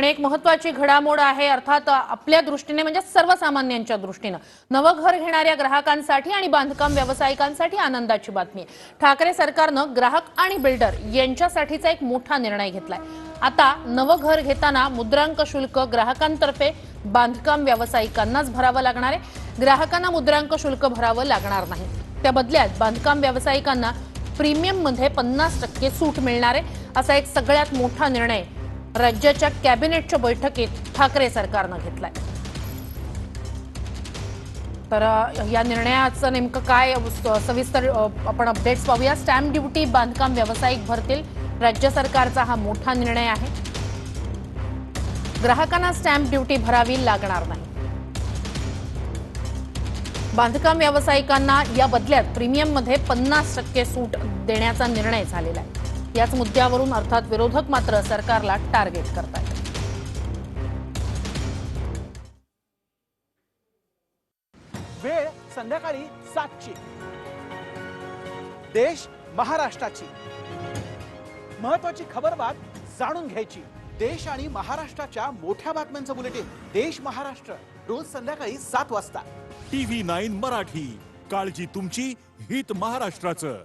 आणि एक महत्वाची घडामोड आहे अर्थात आपल्या दृष्टीने म्हणजे सर्वसामान्यांच्या दृष्टीनं. नवं घर घेणाऱ्या ग्राहकांसाठी आणि बांधकाम व्यावसायिकांसाठी आनंदाची बातमी आहे. ठाकरे सरकारनं ग्राहक आणि बिल्डर यांच्यासाठीचा एक मोठा निर्णय घेतलाय. आता नवं घर घेताना मुद्रांक शुल्क ग्राहकांतर्फे बांधकाम व्यावसायिकांनाच भरावं लागणार आहे. ग्राहकांना मुद्रांक शुल्क भरावं लागणार नाही. त्या बदल्यात बांधकाम व्यावसायिकांना प्रीमियममध्ये पन्नास टक्के सूट मिळणार आहे असा एक सगळ्यात मोठा निर्णय राज्याच्या कॅबिनेटच्या बैठकीत ठाकरे सरकारनं घेतलाय. तर या निर्णयाचं नेमकं काय सविस्तर आपण अपडेट्स पाहूया. स्टॅम्प ड्युटी बांधकाम व्यावसायिक भरतील. राज्य सरकारचा हा मोठा निर्णय आहे. ग्राहकांना स्टॅम्प ड्युटी भरावी लागणार नाही. बांधकाम व्यावसायिकांना या बदल्यात प्रीमियममध्ये पन्नास टक्के सूट देण्याचा निर्णय झालेला आहे. याच मुद्द्यावरून अर्थात विरोधक मात्र सरकारला टार्गेट करतात वेळ संध्याकाळी सातची. देश महाराष्ट्राची. महत्वाची खबरबात जाणून घ्यायची. देश आणि महाराष्ट्राच्या मोठ्या बातम्यांचं बुलेटिन. देश महाराष्ट्र रोज संध्याकाळी सात वाजता. TV nine Marathi. काळजी तुमची हित महाराष्ट्राचं.